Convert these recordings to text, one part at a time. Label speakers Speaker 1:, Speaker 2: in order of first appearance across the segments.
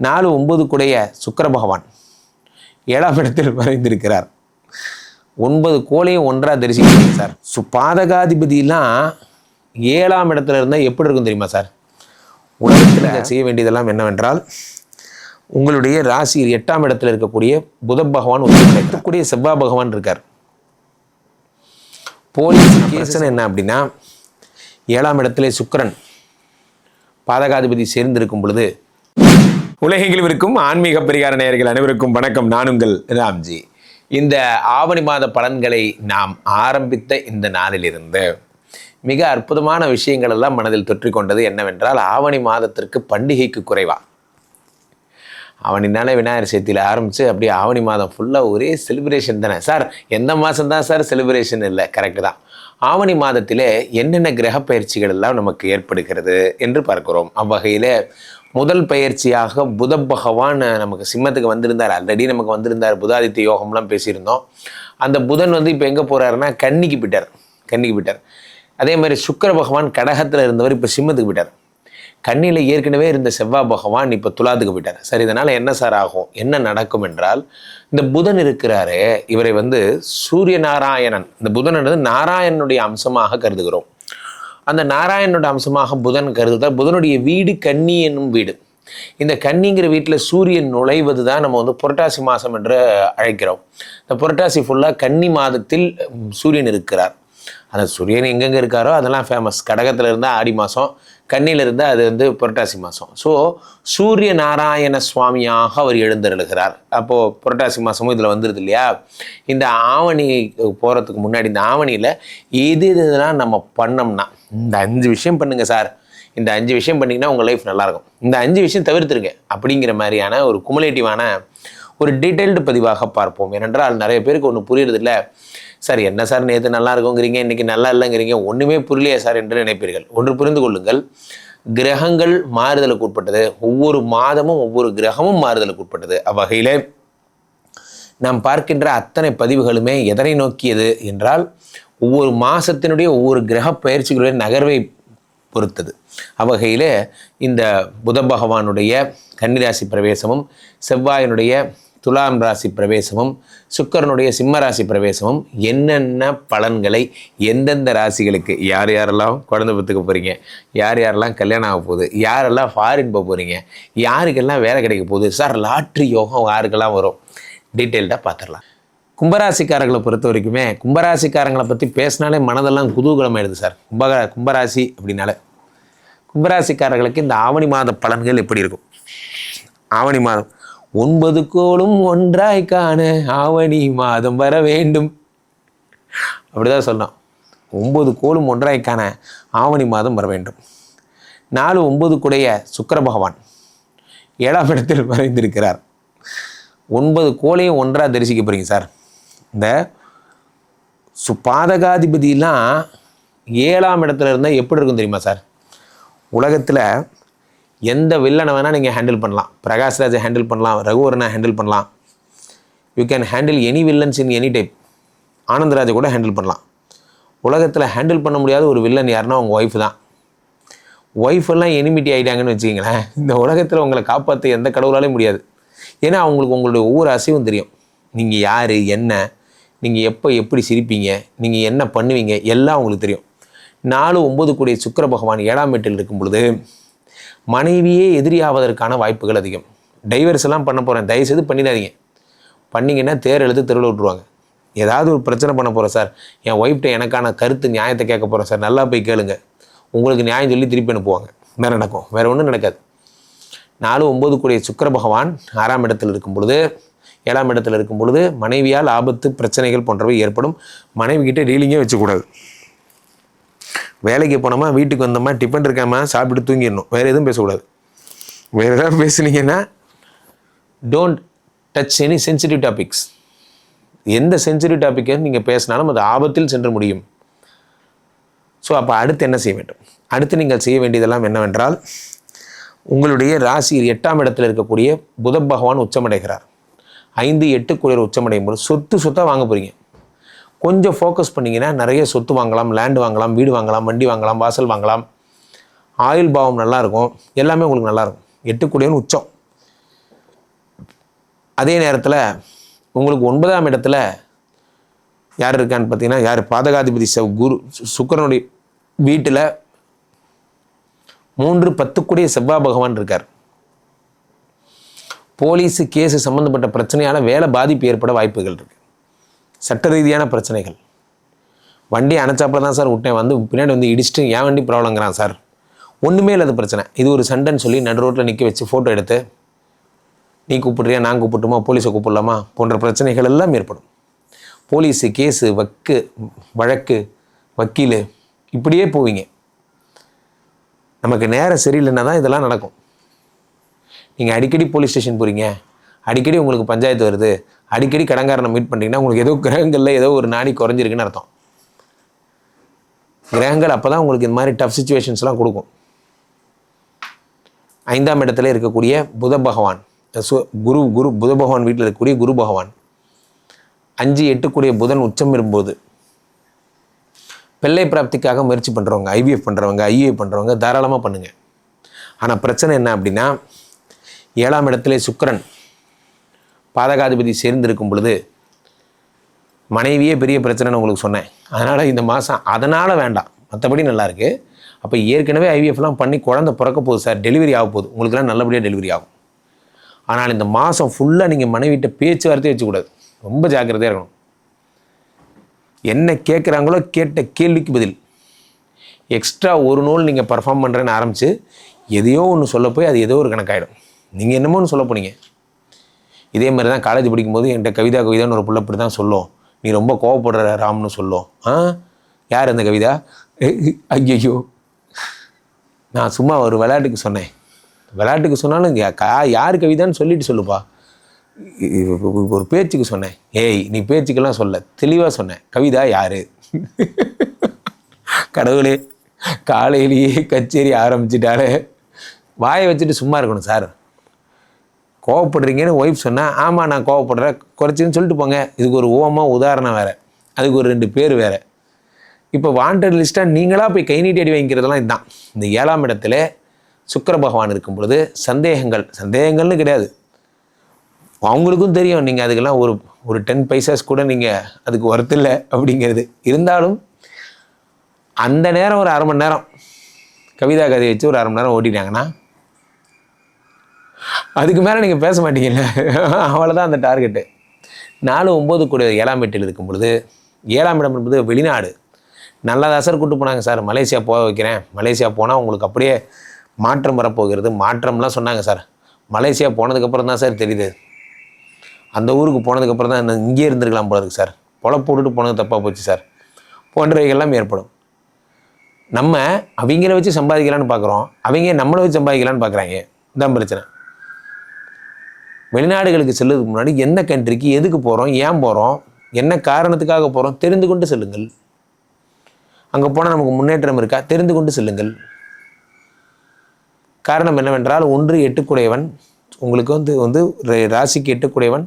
Speaker 1: நாலு ஒன்பதுக்குடைய சுக்கிர பகவான் ஏழாம் இடத்தில் மறைந்திருக்கிறார் ஒன்பது கோளையும் ஒன்றாக தரிசிக்கிறீங்க சார். சு பாதகாதிபதியெல்லாம் ஏழாம் இடத்துல இருந்தால் எப்படி இருக்கும் தெரியுமா சார்? உலகத்தில் நீங்கள் செய்ய வேண்டியதெல்லாம் என்னவென்றால் உங்களுடைய ராசி எட்டாம் இடத்துல இருக்கக்கூடிய புத பகவான் இருக்கக்கூடிய செவ்வாய் பகவான் இருக்கார். போலீஸ் கேசன் என்ன அப்படின்னா ஏழாம் இடத்திலே சுக்கிரன் பாதகாதிபதி சேர்ந்திருக்கும் பொழுது உலகெங்கிலும் இருக்கும் ஆன்மீக பரிகார நேயர்கள் அனைவருக்கும் வணக்கம். நான் உங்கள் ராம்ஜி. இந்த ஆவணி மாத பலன்களை நாம் ஆரம்பித்த இந்த நாளிலிருந்து மிக அற்புதமான விஷயங்கள் எல்லாம் மனதில் தொற்றிக்கொண்டது என்னவென்றால் ஆவணி மாதத்திற்கு பண்டிகைக்கு குறைவா? அவனினால விநாயகர் சதுர்த்தியில் ஆரம்பித்து அப்படியே ஆவணி மாதம் ஃபுல்லாக ஒரே செலிப்ரேஷன் தானே. சார் எந்த மாதம் தான் சார் செலிப்ரேஷன் இல்லை? கரெக்டு தான். ஆவணி மாதத்திலே என்னென்ன கிரக பயிற்சிகள் எல்லாம் நமக்கு ஏற்படுகிறது என்று பார்க்கிறோம். அவ்வகையில் முதல் பயிற்சியாக புத பகவான் நமக்கு சிம்மத்துக்கு வந்திருந்தார். ஆல்ரெடி நமக்கு வந்திருந்தார். புதாதித்ய யோகம்லாம் பேசியிருந்தோம். அந்த புதன் வந்து இப்போ எங்கே போகிறாருன்னா கன்னிக்கு போயிட்டார். கன்னிக்கு போயிட்டார். அதே மாதிரி சுக்கிர பகவான் கடகத்தில் இருந்தவர் இப்போ சிம்மத்துக்கு போயிட்டார். கண்ணியில் ஏற்கனவே இருந்த செவ்வாய் பகவான் இப்போ துலாத்துக்கு போயிட்டார். சரி இதனால் என்ன சார் ஆகும்? என்ன நடக்கும் என்றால் இந்த புதன் இருக்கிறாரு இவரை வந்து சூரிய நாராயணன் இந்த புதன் என்பது நாராயணனுடைய அம்சமாக கருதுகிறோம். அந்த நாராயணனோட அம்சமாக புதன் கருதுதால் புதனுடைய வீடு கன்னி என்னும் வீடு. இந்த கன்னிங்கிற வீட்டில் சூரியன் நுழைவது தான் நம்ம வந்து புரட்டாசி மாதம் என்று அழைக்கிறோம். இந்த புரட்டாசி ஃபுல்லாக கன்னி மாதத்தில் சூரியன் இருக்கிறார். அந்த சூரியன் எங்கெங்கே இருக்காரோ அதெல்லாம் ஃபேமஸ் கடகத்தில் இருந்தால் ஆடி மாதம் கண்ணியில் இருந்தால் அது வந்து புரட்டாசி மாதம் ஸோ சூரிய நாராயண சுவாமியாக அவர் எழுந்தருளுகிறார். அப்போது புரட்டாசி மாதமும் இதில் வந்துடுது இல்லையா? இந்த ஆவணி போகிறதுக்கு முன்னாடி இந்த ஆவணியில் எது இதெல்லாம் நம்ம பண்ணோம்னா இந்த அஞ்சு விஷயம் பண்ணுங்கள் சார். இந்த அஞ்சு விஷயம் பண்ணிங்கன்னா உங்கள் லைஃப் நல்லாயிருக்கும். இந்த அஞ்சு விஷயம் தவிர்த்துருங்க. அப்படிங்கிற மாதிரியான ஒரு குமுலேட்டிவான ஒரு டீட்டெயில்டு பதிவாக பார்ப்போம். ஏனென்றால் நிறைய பேருக்கு ஒன்று புரியுறதில்ல. சார் என்ன சார் நேற்று நல்லா இருக்குங்கிறீங்க இன்றைக்கி நல்லா இல்லைங்கிறீங்க ஒன்றுமே புரியலையே சார் என்று நினைப்பீர்கள். ஒன்று புரிந்து கொள்ளுங்கள். கிரகங்கள் மாறுதலுக்கு உட்பட்டது. ஒவ்வொரு மாதமும் ஒவ்வொரு கிரகமும் மாறுதலுக்கு உட்பட்டது. அவ்வகையில் நாம் பார்க்கின்ற அத்தனை பதிவுகளுமே எதனை நோக்கியது என்றால் ஒவ்வொரு மாதத்தினுடைய ஒவ்வொரு கிரக பயிற்சிகளுடைய நகர்வை பொறுத்தது. அவ்வகையில் இந்த புத பகவானுடைய கன்னிராசி பிரவேசமும் செவ்வாயினுடைய துலாம் ராசி பிரவேசமும் சுக்கரனுடைய சிம்ம ராசி பிரவேசமும் என்னென்ன பலன்களை எந்தெந்த ராசிகளுக்கு யார் யாரெல்லாம் குழந்தை பத்துக்க போகிறீங்க யார் யாரெல்லாம் கல்யாணம் ஆக போகுது யாரெல்லாம் ஃபாரின் போக போகிறீங்க யாருக்கெல்லாம் வேலை கிடைக்க போகுது சார் லாட்ரி யோகம் யாருக்கெல்லாம் வரும்? டீட்டெயில்டாக பார்த்துடலாம் கும்பராசிக்காரர்களை பொறுத்த வரைக்குமே கும்பராசிக்காரங்களை பற்றி பேசினாலே மனதெல்லாம் குதூகலமாயிடுது சார் கும்ப கும்பராசி அப்படின்னால. கும்பராசிக்காரர்களுக்கு இந்த ஆவணி மாத பலன்கள் எப்படி இருக்கும்? ஆவணி மாதம். ஒன்பது கோளும் ஒன்றாய் காண ஆவணி மாதம் வர வேண்டும். அப்படிதான் சொன்னோம் ஒன்பது கோளும் ஒன்றாய் காண ஆவணி மாதம் வர வேண்டும். நாலு ஒன்பதுக்குடைய சுக்கர பகவான் ஏழாம் இடத்தில் மறைந்திருக்கிறார் ஒன்பது கோளையும் ஒன்றாக தரிசிக்க போகிறீங்க சார். இந்த சுபாதகாதிபதியெலாம் ஏழாம் இடத்துல இருந்தால் எப்படி இருக்கும் தெரியுமா சார்? உலகத்தில் எந்த வில்லனை வேணால் நீங்கள் ஹேண்டில் பண்ணலாம். பிரகாஷ்ராஜை ஹேண்டில் பண்ணலாம். ரகுவரனை ஹேண்டில் பண்ணலாம். You can handle any villains in any type ஆனந்தராஜை கூட ஹேண்டில் பண்ணலாம். உலகத்தில் ஹேண்டில் பண்ண முடியாத ஒரு வில்லன் யாருன்னா உங்கள் ஒய்ஃப் தான். ஒய்ஃப் எல்லாம் எனிமிட்டி ஆகிட்டாங்கன்னு வச்சுக்கிங்களேன். இந்த உலகத்தில் உங்களை காப்பாற்ற எந்த கடவுளாலையும் முடியாது. ஏன்னா அவங்களுக்கு உங்களுடைய ஒவ்வொரு அசைவும் தெரியும். நீங்கள் யார் என்ன நீங்கள் எப்போ எப்படி சிரிப்பீங்க நீங்கள் என்ன பண்ணுவீங்க எல்லாம் உங்களுக்கு தெரியும். நாலு ஒம்பது கூடிய சுக்கர பகவான் ஏழாம் வீட்டில் இருக்கும் பொழுது மனைவியே எதிரியாவதற்கான வாய்ப்புகள் அதிகம். டைவர்ஸ் எல்லாம் பண்ண போகிறேன் தயவுசெய்து பண்ணிடாதீங்க. பண்ணிங்கன்னா தேர் எழுத்து தெருவில் விட்ருவாங்க ஏதாவது ஒரு பிரச்சனை பண்ண போகிறேன் சார். என் ஒய்ஃப்ட்ட எனக்கான கருத்து நியாயத்தை கேட்க போகிறேன் சார். நல்லா போய் கேளுங்க. உங்களுக்கு நியாயம் சொல்லி திருப்பி அனுப்புவாங்க. வேறு நடக்கும். வேறு ஒன்றும் நடக்காது. நாலு ஒம்பது கூடிய சுக்கர பகவான் ஆறாம் இடத்தில் இருக்கும் பொழுது ஏழாம் இடத்தில் இருக்கும் பொழுது மனைவியால் ஆபத்து பிரச்சனைகள் போன்றவை ஏற்படும். மனைவி கிட்டே டீலிங்கே வச்சுக்கூடாது. வேலைக்கு போனோமா வீட்டுக்கு வந்தோமா டிஃபன் இருக்காமா சாப்பிட்டு தூங்கிடணும். வேறு எதுவும் பேசக்கூடாது. வேறு ஏதாவது பேசுனீங்கன்னா don't touch any sensitive topics எந்த சென்சிட்டிவ் டாப்பிக்கை நீங்கள் பேசினாலும் அது ஆபத்தில் சென்று முடியும். ஸோ அப்போ அடுத்து என்ன செய்ய வேண்டும்? அடுத்து நீங்கள் செய்ய வேண்டியதெல்லாம் என்னவென்றால் உங்களுடைய ராசி எட்டாம் இடத்தில் இருக்கக்கூடிய புத பகவான் உச்சமடைகிறார். ஐந்து எட்டு குளிர் உச்சமடையும் போது சொத்து சொத்தாக வாங்க போகிறீங்க கொஞ்சம் ஃபோக்கஸ் பண்ணிங்கன்னா நிறைய சொத்து வாங்கலாம் லேண்ட் வாங்கலாம் வீடு வாங்கலாம் வண்டி வாங்கலாம் வாசல் வாங்கலாம். ஆயுள் பாவம் நல்லாயிருக்கும். எல்லாமே உங்களுக்கு நல்லா இருக்கும் எட்டு உச்சம். அதே நேரத்தில் உங்களுக்கு ஒன்பதாம் இடத்துல யார் இருக்கான்னு பார்த்தீங்கன்னா யார்? பாதகாதிபதி செவ் குரு சு- சுக்கிரனுடைய வீட்டில் மூன்று பத்துக்குடிய செவ்வாய் பகவான் இருக்கார். போலீஸு கேஸு சம்மந்தப்பட்ட பிரச்சனையால் வேலை பாதிப்பு ஏற்பட வாய்ப்புகள் இருக்குது சட்ட ரீதியான பிரச்சனைகள். வண்டி அணைச்சாப்பில் தான் சார் விட்டேன். வந்து பின்னாடி வந்து இடிச்சுட்டு ஏன் வண்டி ப்ராப்ளங்கிறான் சார். ஒன்றுமே இல்லாத பிரச்சனை. இது ஒரு சண்டைன்னு சொல்லி நடு ரோட்டில் நிற்க வச்சு ஃபோட்டோ எடுத்து நீ கூப்பிட்றியா? நான் கூப்பிட்டுமா? போலீஸை கூப்பிடலாமா? போன்ற பிரச்சனைகள் எல்லாம் ஏற்படும். போலீஸு கேஸு வக்கு வழக்கு வக்கீல் இப்படியே போவீங்க. நமக்கு நேரம் சரியில்லைன்னா தான் இதெல்லாம் நடக்கும். நீங்கள் அடிக்கடி போலீஸ் ஸ்டேஷன் போகிறீங்க அடிக்கடி உங்களுக்கு பஞ்சாயத்து வருது. அடிக்கடி கடங்காரனை மீட் பண்ணிட்டீங்கன்னா உங்களுக்கு ஏதோ கிரகங்களில் ஏதோ ஒரு நாடி குறைஞ்சிருக்குன்னு அர்த்தம். கிரகங்கள் அப்போ தான் உங்களுக்கு இந்த மாதிரி டஃப் சுச்சுவேஷன்ஸ்லாம் கொடுக்கும். ஐந்தாம் இடத்துல இருக்கக்கூடிய புத பகவான் சு குரு குரு புத பகவான் வீட்டில் இருக்கக்கூடிய குரு பகவான். அஞ்சு எட்டுக்கூடிய புதன் உச்சம் பெறும்போது பிள்ளை பிராப்திக்காக முயற்சி பண்ணுறவங்க ஐவிஎஃப் பண்ணுறவங்க ஐஏ பண்ணுறவங்க தாராளமாக பண்ணுங்கள் ஆனால் பிரச்சனை என்ன அப்படின்னா ஏழாம் இடத்துல சுக்கரன் பாதகாதிபதி சேர்ந்திருக்கும் பொழுது மனைவியே பெரிய பிரச்சனைன்னு உங்களுக்கு சொன்னேன். அதனால் இந்த மாதம் அதனால் வேண்டாம். மற்றபடி நல்லாயிருக்கு அப்போ ஏற்கனவே ஐவிஎஃப்லாம் பண்ணி குழந்தை பிறக்க போகுது சார். டெலிவரி ஆக போகுது. உங்களுக்குலாம் நல்லபடியாக டெலிவரி ஆகும். ஆனால் இந்த மாதம் ஃபுல்லாக நீங்கள் மனைவிட்ட பேச்சுவார்த்தையே வச்சுக்கூடாது. ரொம்ப ஜாக்கிரதையாக இருக்கணும். என்ன கேட்குறாங்களோ கேட்ட கேள்விக்கு பதில். எக்ஸ்ட்ரா ஒரு நூல் நீங்கள் பர்ஃபார்ம் பண்ணுறேன்னு ஆரம்பித்து எதையோ ஒன்று சொல்ல போய் அது ஏதோ ஒரு கணக்காயிடும். நீங்கள் என்னமோன்னு சொல்ல போனீங்க. இதே மாதிரி தான் காலேஜ் படிக்கும்போது என்கிட்ட கவிதா கவிதான்னு ஒரு பிள்ளை இப்படி தான் சொல்லும். நீ ரொம்ப கோவப்படுற ராம்னு சொல்லும். ஆ? யார் அந்த கவிதா? ஐயோ நான் சும்மா ஒரு விளையாட்டுக்கு சொன்னேன். விளையாட்டுக்கு சொன்னாலும் கா யார் கவிதான்னு சொல்லிட்டு சொல்லுப்பா. ஒரு பேச்சுக்கு சொன்னேன். ஏய் நீ பேச்சுக்கெல்லாம் சொல்ல. தெளிவாக சொன்னேன். கவிதா யார்? கடவுளே காலையிலேயே கச்சேரி ஆரம்பிச்சிட்டாலே. வாயை வச்சுட்டு சும்மா இருக்கணும் சார். கோவப்படுறீங்கன்னு ஒய்ஃப் சொன்னால் ஆமாம் நான் கோவப்படுறேன். குறைச்சின்னு சொல்லிட்டு போங்க. இதுக்கு ஒரு ஓமம் உதாரணம் வேறு. அதுக்கு ஒரு ரெண்டு பேர் வேறு. இப்போ வாண்டட் லிஸ்ட்டாக நீங்களாக போய் கை நீட்டி அடி வாங்கிக்கிறதெல்லாம் இதுதான். இந்த ஏழாம் இடத்துல சுக்கர பகவான் இருக்கும் பொழுது சந்தேகங்கள். சந்தேகங்கள்னு கிடையாது. அவங்களுக்கும் தெரியும். நீங்கள் அதுக்கெல்லாம் ஒரு ஒரு டென் பைசாஸ் கூட நீங்கள் அதுக்கு ஒர்த்து இல்லை அப்படிங்கிறது. இருந்தாலும் அந்த நேரம் ஒரு அரை மணி நேரம் கவிதா கதையை வச்சு ஒரு அரை மணி நேரம் ஓட்டிட்டாங்கன்னா அதுக்கு மேலே நீங்கள் பேச மாட்டீங்கல்ல? அவ்வளோதான் அந்த டார்கெட்டு. நாலு ஒம்பது கூட ஏழாம் வீட்டில் இருக்கும் பொழுது ஏழாம் இடம் என்பது வெளிநாடு. நல்லா தான் சார் கூட்டு போனாங்க சார். மலேசியா போக வைக்கிறேன். மலேசியா போனால் உங்களுக்கு அப்படியே மாற்றம் வரப்போகிறது. மாற்றம்லாம் சொன்னாங்க சார். மலேசியா போனதுக்கப்புறம் தான் சார் தெரியுது. அந்த ஊருக்கு போனதுக்கப்புறம் தான் இன்னும் இங்கேயே இருந்திருக்கலாம் போல சார். பொழப்பு விட்டுட்டு போனது தப்பாக போச்சு சார். போன்றவைகள்லாம் ஏற்படும். நம்ம அவங்கள வச்சு சம்பாதிக்கலான்னு பார்க்குறோம் அவங்க நம்மளை வச்சு சம்பாதிக்கலான்னு பார்க்குறாங்க இதான் பிரச்சனை. வெளிநாடுகளுக்கு செல்லுறதுக்கு முன்னாடி எந்த கண்ட்ரிக்கு எதுக்கு போகிறோம் ஏன் போகிறோம் என்ன காரணத்துக்காக போகிறோம் தெரிந்து கொண்டு செல்லுங்கள். அங்கே போனால் நமக்கு முன்னேற்றம் இருக்கா? தெரிந்து கொண்டு செல்லுங்கள். காரணம் என்னவென்றால் ஒன்று எட்டுக்குடையவன் உங்களுக்கு வந்து வந்து ராசிக்கு எட்டுக்குடையவன்.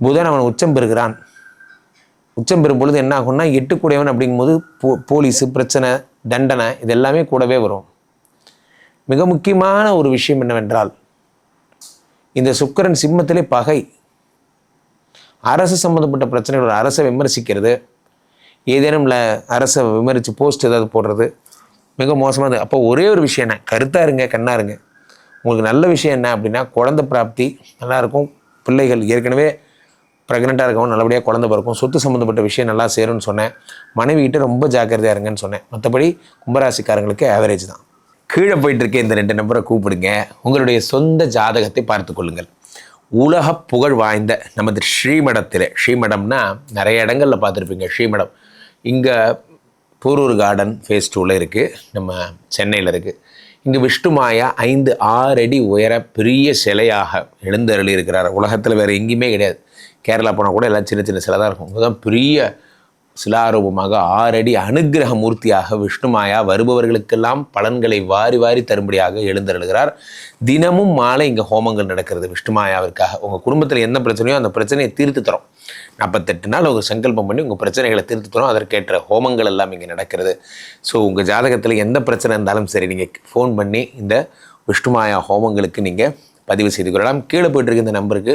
Speaker 1: புதன் அவன் உச்சம் பெறுகிறான். உச்சம் பெறும் பொழுது என்ன ஆகும்னா எட்டுக்குடையவன் அப்படிங்கும்போது போ போலீஸு பிரச்சனை தண்டனை இது எல்லாமே கூடவே வரும். மிக முக்கியமான ஒரு விஷயம் என்னவென்றால் இந்த சுக்கிரன் சிம்மத்திலே பகை. அரசு சம்மந்தப்பட்ட பிரச்சனைகள் அரசை விமர்சிக்கிறது. ஏதேனும் இல்லை அரசை விமர்சித்து போஸ்ட் ஏதாவது போடுறது. மிக மோசமானது. அப்போ ஒரே ஒரு விஷயம் என்ன? கருத்தாக இருங்க கண்ணாக இருங்க. உங்களுக்கு நல்ல விஷயம் என்ன அப்படின்னா குழந்தை பிராப்தி நல்லாயிருக்கும் பிள்ளைகள் ஏற்கனவே ப்ரெக்னெண்ட்டாக இருக்கவும் நல்லபடியாக குழந்தை பிறக்கும். சொத்து சம்மந்தப்பட்ட விஷயம் நல்லா சேரும்னு சொன்னேன். மனைவிக்கிட்ட ரொம்ப ஜாக்கிரதையாக இருங்கன்னு சொன்னேன். மற்றபடி கும்பராசிக்காரங்களுக்கு ஆவரேஜ் தான். கீழே போயிட்டு இருக்க இந்த ரெண்டு நம்பரை கூப்பிடுங்க. உங்களுடைய சொந்த ஜாதகத்தை பார்த்து கொள்ளுங்கள். உலக புகழ் வாய்ந்த நமது ஸ்ரீமடத்தில் ஸ்ரீமடம்னா நிறைய இடங்களில் பார்த்துருப்பீங்க ஸ்ரீமடம். இங்கே போரூர் கார்டன் ஃபேஸ் டூவில் இருக்குது நம்ம சென்னையில் இருக்குது இங்கே விஷ்ணுமாயா ஐந்து ஆறு அடி உயர பெரிய சிலையாக எழுந்தருளி இருக்கிறார் உலகத்தில் வேறு எங்கேயுமே கிடையாது. கேரளா போனால் கூட எல்லாம் சின்ன சின்ன சிலை தான் இருக்கும். இங்கே தான் பெரிய சிலாரூபமாக ஆறடி அனுக்கிரக மூர்த்தியாக விஷ்ணுமாயா வருபவர்களுக்கெல்லாம் பலன்களை வாரி வாரி தரும்படியாக எழுந்தருளுகிறார். தினமும் மாலை இங்கே ஹோமங்கள் நடக்கிறது விஷ்ணுமாயாவிற்காக. உங்கள் குடும்பத்தில் என்ன பிரச்சனையோ அந்த பிரச்சனையை தீர்த்து தரோம். நாற்பத்தெட்டு நாள் உங்கள் சங்கல்பம் பண்ணி உங்கள் பிரச்சனைகளை தீர்த்து தரோம். அதற்கேற்ற ஹோமங்கள் எல்லாம் இங்கே நடக்கிறது. ஸோ உங்கள் ஜாதகத்தில் எந்த பிரச்சனை இருந்தாலும் சரி நீங்கள் ஃபோன் பண்ணி இந்த விஷ்ணுமாயா ஹோமங்களுக்கு நீங்கள் பதிவு செய்து கொள்ளலாம். கீழே போயிட்டு இருக்க இந்த நம்பருக்கு